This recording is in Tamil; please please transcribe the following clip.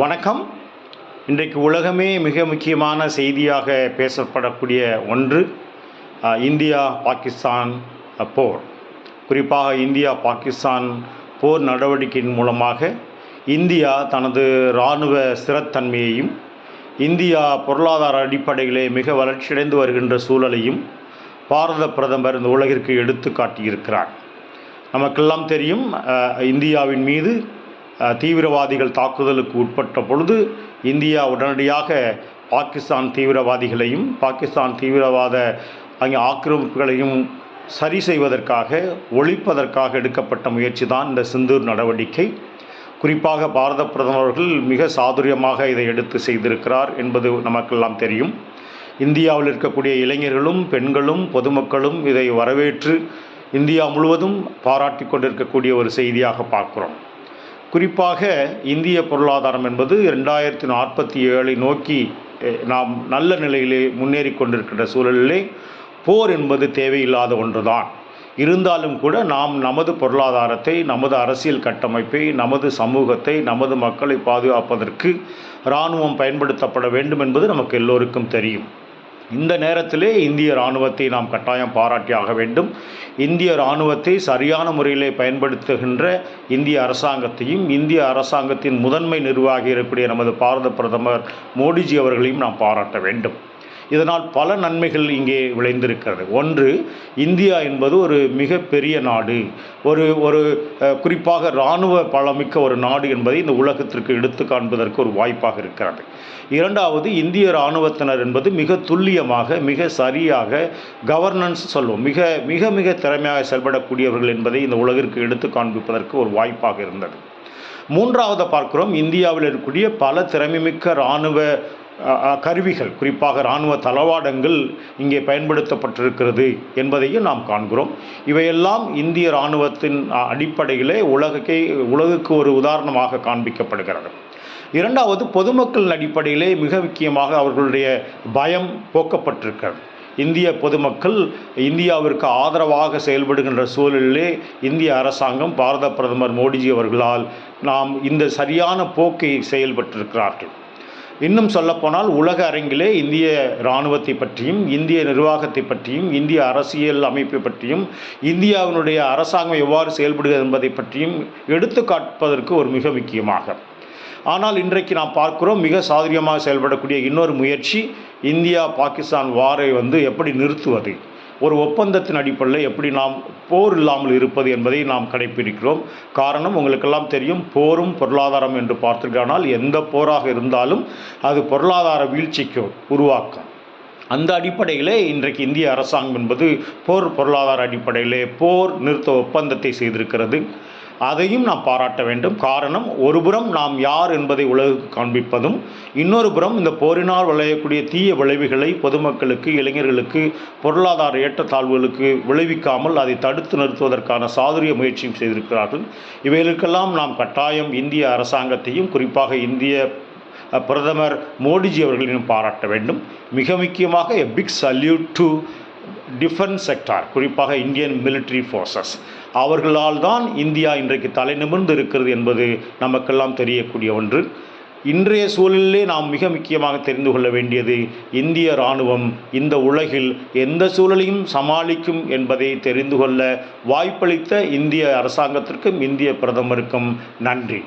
வணக்கம். இன்றைக்கு உலகமே மிக முக்கியமான செய்தியாக பேசப்படக்கூடிய ஒன்று இந்தியா பாகிஸ்தான் போர். குறிப்பாக இந்தியா பாகிஸ்தான் போர் நடவடிக்கையின் மூலமாக இந்தியா தனது இராணுவ ஸ்திரத்தன்மையையும் இந்தியா பொருளாதார அடிப்படையிலே மிக வளர்ச்சியடைந்து வருகின்ற சூழலையும் பாரத பிரதமர் இந்த உலகிற்கு எடுத்து காட்டியிருக்கிறார் நமக்கெல்லாம் தெரியும் இந்தியாவின் மீது தீவிரவாதிகள் தாக்குதலுக்கு உட்பட்ட பொழுது இந்தியா உடனடியாக பாகிஸ்தான் தீவிரவாதிகளையும் பாகிஸ்தான் தீவிரவாத அங்கே ஆக்கிரமிப்புகளையும் சரி செய்வதற்காக ஒழிப்பதற்காக எடுக்கப்பட்ட முயற்சி தான் இந்த சிந்தூர் நடவடிக்கை. குறிப்பாக பாரத பிரதமர் மிக சாதுரியமாக இதை எடுத்து செய்திருக்கிறார் என்பது நமக்கெல்லாம் தெரியும். இந்தியாவில் இருக்கக்கூடிய இளைஞர்களும் பெண்களும் பொதுமக்களும் இதை வரவேற்று இந்தியா முழுவதும் பாராட்டி கொண்டிருக்கக்கூடிய ஒரு செய்தியாக பார்க்குறோம். குறிப்பாக இந்திய பொருளாதாரம் என்பது ரெண்டாயிரத்தி நாற்பத்தி ஏழை நோக்கி நாம் நல்ல நிலையிலே முன்னேறி கொண்டிருக்கின்ற சூழலிலே போர் என்பது தேவையில்லாத ஒன்றுதான். இருந்தாலும் கூட நாம் நமது பொருளாதாரத்தை நமது அரசியல் கட்டமைப்பை நமது சமூகத்தை நமது மக்களை பாதுகாப்பதற்கு இராணுவம் பயன்படுத்தப்பட வேண்டும் என்பது நமக்கு எல்லோருக்கும் தெரியும். இந்த நேரத்திலே இந்திய இராணுவத்தை நாம் கட்டாயம் பாராட்டியாக வேண்டும். இந்திய இராணுவத்தை சரியான முறையிலே பயன்படுத்துகின்ற இந்திய அரசாங்கத்தையும் இந்திய அரசாங்கத்தின் முதன்மை நிர்வாகி இருக்கக்கூடிய நமது பாரத பிரதமர் மோடிஜி அவர்களையும் நாம் பாராட்ட வேண்டும். இதனால் பல நன்மைகள் இங்கே விளைந்திருக்கிறது. ஒன்று இந்தியா என்பது ஒரு மிகப்பெரிய நாடு. ஒரு ஒரு குறிப்பாக இராணுவ பலமிக்க ஒரு நாடு என்பதை இந்த உலகத்திற்கு எடுத்து காண்பதற்கு ஒரு வாய்ப்பாக இருக்கிறது. இரண்டாவது இந்திய இராணுவத்தினர் என்பது மிக துல்லியமாக மிக சரியாக கவர்னன்ஸ் சொல்வோம். மிக மிக மிக திறமையாக செயல்படக்கூடியவர்கள் என்பதை இந்த உலகிற்கு எடுத்து காண்பிப்பதற்கு ஒரு வாய்ப்பாக இருந்தது. மூன்றாவது பார்க்கிறோம் இந்தியாவில் இருக்கக்கூடிய பல திறமைமிக்க இராணுவ கருவிகள் குறிப்பாக இராணுவ தளவாடங்கள் இங்கே பயன்படுத்தப்பட்டிருக்கிறது என்பதையும் நாம் காண்கிறோம். இவையெல்லாம் இந்திய இராணுவத்தின் அடிப்படையிலே உலகை உலகுக்கு ஒரு உதாரணமாக காண்பிக்கப்படுகிறது. இரண்டாவது பொதுமக்கள் அடிப்படையிலே மிக முக்கியமாக அவர்களுடைய பயம் போக்கப்பட்டிருக்கிறது. இந்திய பொதுமக்கள் இந்தியாவிற்கு ஆதரவாக செயல்படுகின்ற சூழலிலே இந்திய அரசாங்கம் பாரத பிரதமர் மோடிஜி அவர்களால் நாம் இந்த சரியான போக்கை செயல்பட்டிருக்கிறார்கள். இன்னும் சொல்லப்போனால் உலக அரங்கிலே இந்திய இராணுவத்தை பற்றியும் இந்திய நிர்வாகத்தை பற்றியும் இந்திய அரசியல் அமைப்பை பற்றியும் இந்தியாவினுடைய அரசாங்கம் எவ்வாறு செயல்படுகிறது என்பதை பற்றியும் எடுத்து காட்பதற்கு ஒரு மிக முக்கியமாக. ஆனால் இன்றைக்கு நாம் பார்க்கிறோம் மிக சாதுரியமாக செயல்படக்கூடிய இன்னொரு முயற்சி இந்தியா பாகிஸ்தான் வாரை வந்து எப்படி நிறுத்துவது? ஒரு ஒப்பந்தத்தின் அடிப்படையில் எப்படி நாம் போர் இல்லாமல் இருப்பது என்பதை நாம் கடைப்பிடிக்கிறோம். காரணம் உங்களுக்கெல்லாம் தெரியும் போரும் பொருளாதாரம் என்று பார்த்திருக்கானால் எந்த போராக இருந்தாலும் அது பொருளாதார வீழ்ச்சிக்கு உருவாக்கும். அந்த அடிப்படையிலே இன்றைக்கு இந்திய அரசாங்கம் என்பது போர் பொருளாதார அடிப்படையிலே போர் நிறுத்த ஒப்பந்தத்தை செய்திருக்கிறது. அதையும் நாம் பாராட்ட வேண்டும். காரணம் ஒருபுறம் நாம் யார் என்பதை உலகுக்கு காண்பிப்பதும் இன்னொரு புறம் இந்த போரினால் விளையக்கூடிய தீய விளைவுகளை பொதுமக்களுக்கு இளைஞர்களுக்கு பொருளாதார ஏற்றத்தாழ்வுகளுக்கு விளைவிக்காமல் அதை தடுத்து நிறுத்துவதற்கான சாதுரிய முயற்சியும் செய்திருக்கிறார்கள். இவைகளுக்கெல்லாம் நாம் கட்டாயம் இந்திய அரசாங்கத்தையும் குறிப்பாக இந்திய பிரதமர் மோடிஜி அவர்களையும் பாராட்ட வேண்டும். மிக முக்கியமாக a big salute to defence sector குறிப்பாக இந்தியன் மிலிட்ரி ஃபோர்ஸஸ் அவர்களால் தான் இந்தியா இன்றைக்கு தலை நிமிர்ந்து இருக்கிறது என்பது நமக்கெல்லாம் தெரியக்கூடிய ஒன்று. இன்றைய சூழலிலே நாம் மிக முக்கியமாக தெரிந்து கொள்ள வேண்டியது இந்திய இராணுவம் இந்த உலகில் எந்த சூழலையும் சமாளிக்கும் என்பதை தெரிந்து கொள்ள வாய்ப்பளித்த இந்திய அரசாங்கத்திற்கும் இந்திய பிரதமருக்கும் நன்றி.